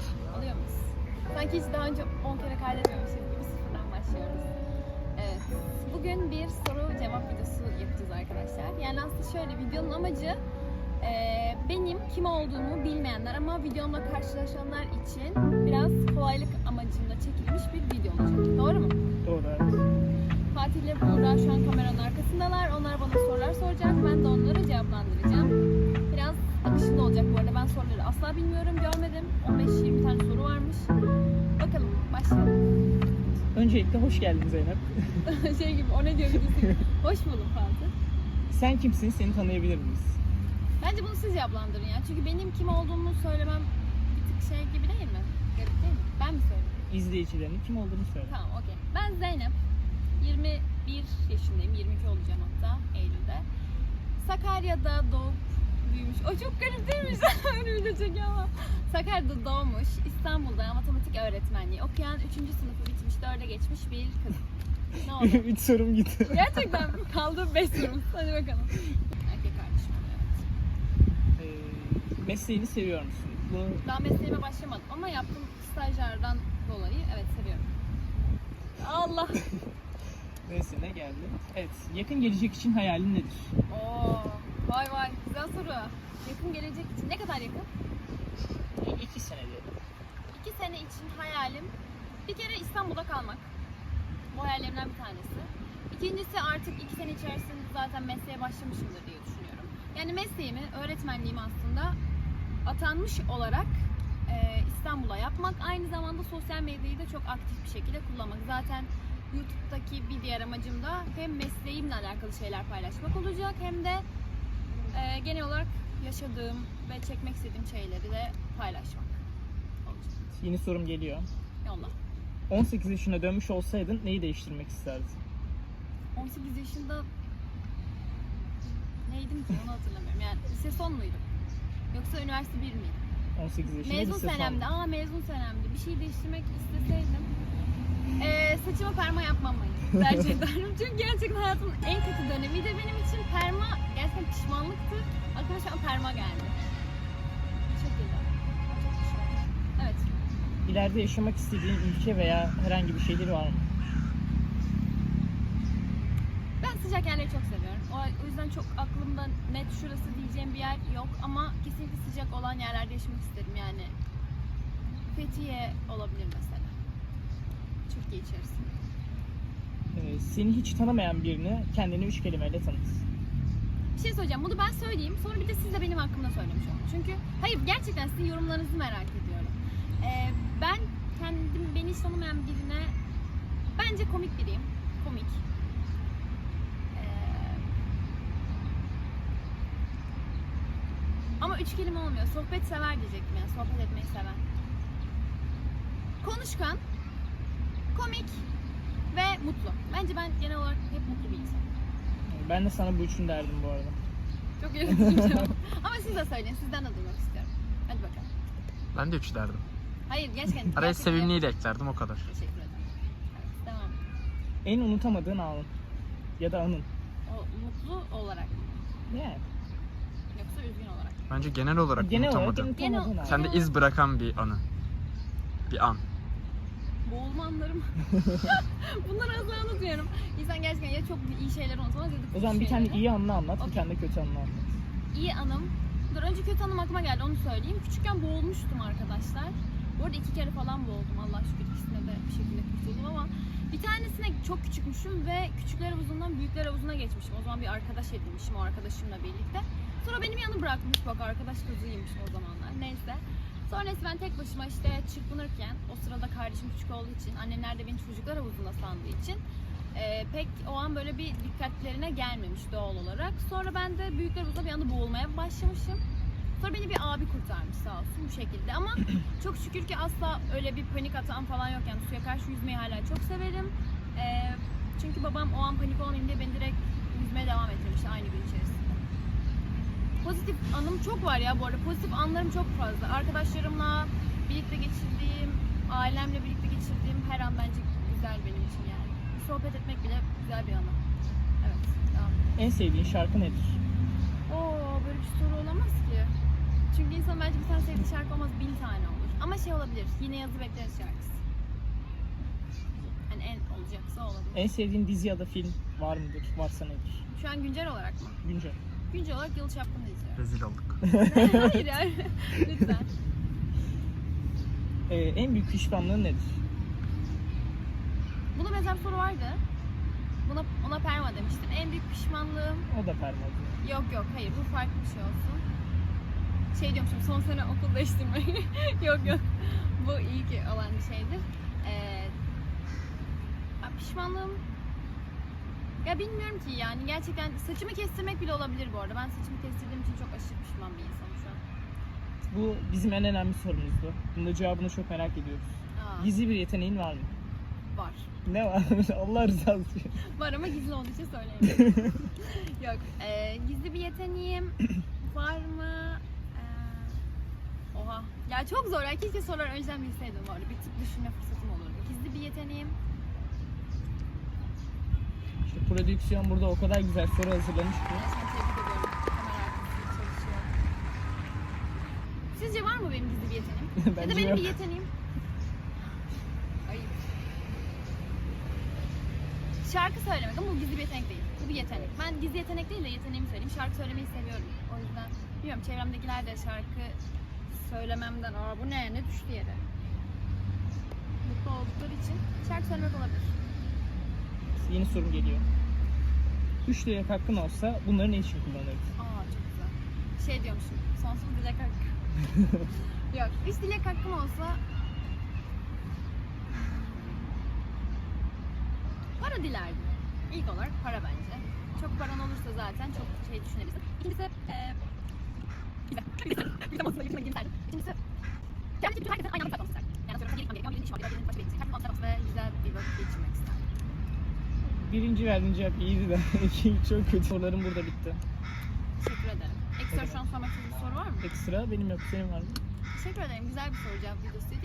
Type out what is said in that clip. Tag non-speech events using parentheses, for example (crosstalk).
Kayıt. Alıyor muyuz? Sanki hiç daha önce 10 kere kaydetmemişiz gibi sıfırdan başlıyoruz. Evet. Bugün bir soru cevap videosu yapacağız arkadaşlar. Yani aslında şöyle videonun amacı e, benim kim olduğumu bilmeyenler ama videomla karşılaşanlar için biraz kolaylık amacıyla çekilmiş bir video olacak. Doğru mu? Doğru evet. Fatih ile Buğra şu an kameranın arkasındalar. Onlar bana sorular soracak. Ben de onları cevaplandıracağım. Olacak bu arada. Ben soruları asla bilmiyorum, görmedim. 15-20 tane soru varmış. Bakalım, başlayalım. Öncelikle hoş geldin Zeynep. (laughs) şey gibi, o ne diyor videosu. (laughs) Hoş buldum Fatih. Sen kimsin? Seni tanıyabilir miyiz? Bence bunu siz cevaplandırın ya. Çünkü benim kim olduğumu söylemem bir tık şey gibi değil mi? Garip değil mi? Ben mi söyleyeyim? İzleyicilerinin kim olduğunu söyle. Tamam, okey. Ben Zeynep. 21 yaşındayım. 22 olacağım hatta Eylül'de. Sakarya'da doğup büyümüş. O çok garip değil mi? (laughs) Öyle video. Sakarya'da doğmuş. İstanbul'da matematik öğretmenliği okuyan 3. sınıfı bitmiş, 4'e geçmiş bir kız. Ne oldu? (laughs) Üç sorum gitti. Gerçekten mi? kaldı 5 sorumuz. Hadi bakalım. Erkek kardeşim evet. Ee, mesleğini seviyor musun? Bunu Daha mesleğime başlamadım ama yaptığım stajlardan dolayı evet seviyorum. Allah. (laughs) neyse ne geldi? Evet. Yakın gelecek için hayalin nedir? Oo, vay vay güzel soru. Yakın gelecek için ne kadar yakın? E, iki sene diyelim. İki sene için hayalim bir kere İstanbul'da kalmak. Bu hayallerimden bir tanesi. İkincisi artık iki sene içerisinde zaten mesleğe başlamışımdır diye düşünüyorum. Yani mesleğimi, öğretmenliğimi aslında atanmış olarak e, İstanbul'a yapmak. Aynı zamanda sosyal medyayı da çok aktif bir şekilde kullanmak. Zaten YouTube'daki bir diğer amacım da hem mesleğimle alakalı şeyler paylaşmak olacak hem de e, genel olarak yaşadığım ve çekmek istediğim şeyleri de paylaşmak olacak. Yeni sorum geliyor. Yolla. 18 yaşına dönmüş olsaydın neyi değiştirmek isterdin? 18 yaşında neydim ki onu hatırlamıyorum. Yani lise son muydum? Yoksa üniversite 1 miydi? 18 yaşında Mezun lise son. senemde. Aa mezun senemde. Bir şey değiştirmek isteseydim. Ee, saçıma perma yapmamayı tercih ederim. (laughs) Çünkü gerçekten hayatımın en kötü dönemiydi benim için. Perma gerçekten pişmanlıktı. Aklıma şu an perma geldi. Şekilde. Evet. İleride yaşamak istediğin ülke veya herhangi bir şehir var mı? Ben sıcak yerleri çok seviyorum. O yüzden çok aklımda net şurası diyeceğim bir yer yok ama kesinlikle sıcak olan yerlerde yaşamak isterim yani. Fethiye olabilir mesela. Türkiye içerisinde. Ee, seni hiç tanımayan birini kendini üç kelimeyle tanıt. Bir şey söyleyeceğim. Bunu ben söyleyeyim. Sonra bir de siz de benim hakkımda söylemiş olun. Çünkü hayır gerçekten sizin yorumlarınızı merak ediyorum. Ee, ben kendim beni hiç tanımayan birine bence komik biriyim. Komik. Ee, ama üç kelime olmuyor. Sohbet sever diyecektim yani. Sohbet etmeyi seven. Konuşkan, komik ve mutlu. Bence ben genel olarak hep mutlu bir insanım. Ben de sana bu üçünü derdim bu arada. Çok yaratıcı (laughs) cevap. Ama siz de söyleyin. Sizden de duymak istiyorum. Hadi bakalım. Ben de 3 derdim. Hayır gerçekten. Araya gerçekten- sevimliyi de eklerdim o kadar. Teşekkür ederim. Evet, devam. En unutamadığın anın ya da anın. O mutlu olarak mı? Yani Yoksa üzgün olarak? Bence genel olarak genel olarak en unutamadığım. unutamadığın Genel- an. Sende iz bırakan bir anı. Bir an. Boğulma anlarım. (laughs) Bunları asla unutmuyorum. İnsan gerçekten ya çok iyi şeyler unutamaz ya da O zaman bir tane iyi anını anlat, Okey. bir tane de kötü anını anlat. İyi anım. Dur önce kötü anım aklıma geldi onu söyleyeyim. Küçükken boğulmuştum arkadaşlar. Bu arada iki kere falan boğuldum. Allah şükür ikisine de bir şekilde kurtuldum ama bir tanesine çok küçükmüşüm ve küçükler havuzundan büyükler havuzuna geçmişim. O zaman bir arkadaş edinmişim o arkadaşımla birlikte. Sonra benim yanı bırakmış bak arkadaş kızıymış o zamanlar. Neyse. Sonrası ben tek başıma işte çırpınırken o sırada kardeşim küçük olduğu için annemler de beni çocuklar havuzunda sandığı için e, pek o an böyle bir dikkatlerine gelmemiş doğal olarak. Sonra ben de büyükler havuzda bir anda boğulmaya başlamışım. Sonra beni bir abi kurtarmış sağ olsun bu şekilde ama (clears throat) çok şükür ki asla öyle bir panik atan falan yok yani suya karşı yüzmeyi hala çok severim. E, çünkü babam o an panik olmayayım diye beni direkt yüzmeye devam ettirmişti aynı gün içerisinde. Pozitif anım çok var ya bu arada. Pozitif anlarım çok fazla. Arkadaşlarımla birlikte geçirdiğim, ailemle birlikte geçirdiğim her an bence güzel benim için yani. Sohbet etmek bile güzel bir anı. Evet. En sevdiğin şarkı nedir? Oo, böyle bir soru olamaz ki. Çünkü insan bence bir tane sevdiği şarkı olmaz, bin tane olur. Ama şey olabilir. Yine yazı bekleriz şarkısı. Hani en olacaksa olabilir. En sevdiğin dizi ya da film var mıdır? Varsa nedir? Şu an güncel olarak mı? Güncel. Güncel olarak Yıldız Çapkın'ı izliyorum. Rezil olduk. (laughs) hayır hayır. (laughs) Lütfen. Ee, en büyük pişmanlığın nedir? Buna benzer bir soru vardı. Buna, ona perma demiştim. En büyük pişmanlığım O da perma. Yok yok hayır bu farklı bir şey olsun. Şey diyormuşum son sene okul değiştirme. (laughs) yok yok. Bu iyi ki olan bir şeydir. Ee, pişmanlığım ya bilmiyorum ki yani gerçekten saçımı kestirmek bile olabilir bu arada. Ben saçımı kestirdiğim için çok aşırı pişman bir insanım şu an. Bu bizim en önemli sorumuzdu. Bunun da cevabını çok merak ediyoruz. Aa, Gizli bir yeteneğin var mı? var. Ne var? (laughs) Allah rızası için. Var ama gizli olduğu için söyleyemiyorum. (laughs) yok. ee, gizli bir yeteneğim (clears throat) var mı? Ee, oha. Ya çok zor. Ya. Keşke sorular önceden bilseydim bu arada. Bir tık düşünme fırsatım olurdu. Gizli bir yeteneğim. İşte prodüksiyon burada o kadar güzel soru hazırlamış ki. Sizce var mı benim gizli bir yeteneğim? (laughs) ya da benim yok. bir yeteneğim. Ayıp. Şarkı söylemek ama bu gizli bir yetenek değil. Bu bir yetenek. Ben gizli yetenek değil de yeteneğimi söyleyeyim. Şarkı söylemeyi seviyorum. O yüzden bilmiyorum çevremdekiler de şarkı söylememden aa bu ne ne düştü yere. Mutlu oldukları için şarkı söylemek olabilir. Yeni soru geliyor. 3 dilek hakkın olsa bunları ne için kullanırdın? Aa çok güzel. Şey diyormuşum. Sonsuz dilek hakkı. (laughs) Yok. Üç dilek hakkım olsa para dilerdim. İlk olarak para bence. Çok paran olursa zaten çok şey düşünebilirsin. İkincisi eee güzel. Güzel olsa yürütmek isterdim. İkincisi kendi bütün herkesin aynı anda saklamamı Birinci verdiğin cevap iyiydi de (laughs) iki çok kötü. Sorularım burada bitti. Teşekkür ederim. Ekstra şu an sormak istediğiniz bir soru var mı? Ekstra benim yok. Senin var mı? Teşekkür ederim. Güzel bir soru cevap videosu.